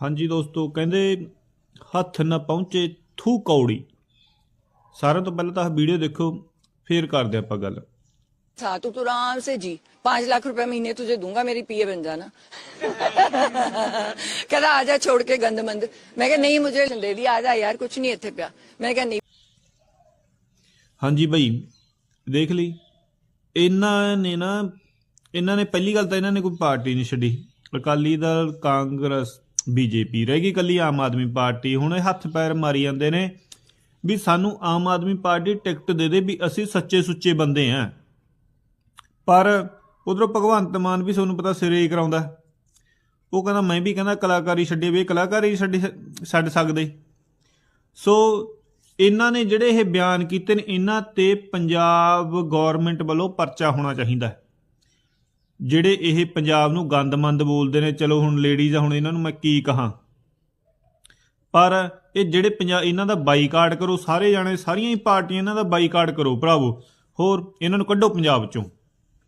ਹਾਂਜੀ ਦੋਸਤੋ ਕਹਿੰਦੇ ਹੱਥ ਨਾ ਪਹੁੰਚੇ ਥੂ ਕੌੜੀ ਸਾਰਿਆਂ ਤੋਂ ਪਹਿਲਾਂ ਤਾਂ ਵੀਡੀਓ ਦੇਖੋ ਫੇਰ ਕਰਦੇ ਆਪਾਂ ਗੱਲ था तू तो आराम से जी पांच लाख रुपए महीने तुझे दूंगा मेरी पीए बन जाना कहता आजा छोड़ के गंदमंद मैं कहा नहीं मुझे दे दिया आजा यार कुछ नहीं इतने पिया मैंने कहा नहीं ਹਾਂਜੀ ਬਈ ਦੇਖ ਲਈ ਇਹਨਾਂ ਨੇ ਨਾ ਇਹਨਾਂ ਨੇ ਪਹਿਲੀ ਗੱਲ ਤਾਂ ਇਹਨਾਂ ਨੇ ਕੋਈ ਪਾਰਟੀ ਨਹੀਂ ਛੱਡੀ ਅਕਾਲੀ ਦਲ ਕਾਂਗਰਸ ਬੀਜੇਪੀ ਰਹਿ ਗਈ ਕੱਲੀ, ਆਮ ਆਦਮੀ ਪਾਰਟੀ। ਹੁਣ ਇਹ ਹੱਥ ਪੈਰ ਮਾਰੀ ਜਾਂਦੇ ਨੇ ਵੀ ਸਾਨੂੰ ਆਮ ਆਦਮੀ ਪਾਰਟੀ ਟਿਕਟ ਦੇ ਦੇ ਵੀ ਅਸੀਂ ਸੱਚੇ ਸੁੱਚੇ ਬੰਦੇ ਆਂ। ਪਰ ਉਧਰੋਂ ਭਗਵੰਤ ਮਾਨ ਵੀ ਤੁਹਾਨੂੰ ਪਤਾ ਸਿਰੇ ਹੀ ਕਰਾਉਂਦਾ। ਉਹ ਕਹਿੰਦਾ, ਮੈਂ ਵੀ ਕਹਿੰਦਾ ਕਲਾਕਾਰੀ ਛੱਡੀ ਵੀ ਇਹ ਕਲਾਕਾਰੀ ਛੱਡੀ, ਛੱਡ ਸਕਦੇ। ਸੋ ਇਹਨਾਂ ਨੇ ਜਿਹੜੇ ਇਹ ਬਿਆਨ ਕੀਤੇ ਨੇ, ਇਹਨਾਂ ਤੇ ਪੰਜਾਬ ਗਵਰਨਮੈਂਟ ਵੱਲੋਂ ਪਰਚਾ ਹੋਣਾ ਚਾਹੀਦਾ। ਹੈ ਜਿਹੜੇ ਇਹ ਪੰਜਾਬ ਨੂੰ ਗੰਦਮੰਦ ਬੋਲਦੇ ਨੇ, ਚਲੋ ਹੁਣ ਲੇਡੀਜ਼ ਆ, ਹੁਣ ਇਹਨਾਂ ਨੂੰ ਮੈਂ ਕੀ ਕਹਾਂ। ਪਰ ਇਹ ਜਿਹੜੇ ਪੰਜਾਬ ਇਹਨਾਂ ਦਾ ਬਾਈਕਾਟ ਕਰੋ, ਸਾਰੇ ਜਾਣੇ, ਸਾਰੀਆਂ ਹੀ ਪਾਰਟੀਆਂ ਇਹਨਾਂ ਦਾ ਬਾਈਕਾਟ ਕਰੋ, ਭਰਾਵੋ। ਹੋਰ ਇਹਨਾਂ ਨੂੰ ਕੱਢੋ ਪੰਜਾਬ ਚੋਂ।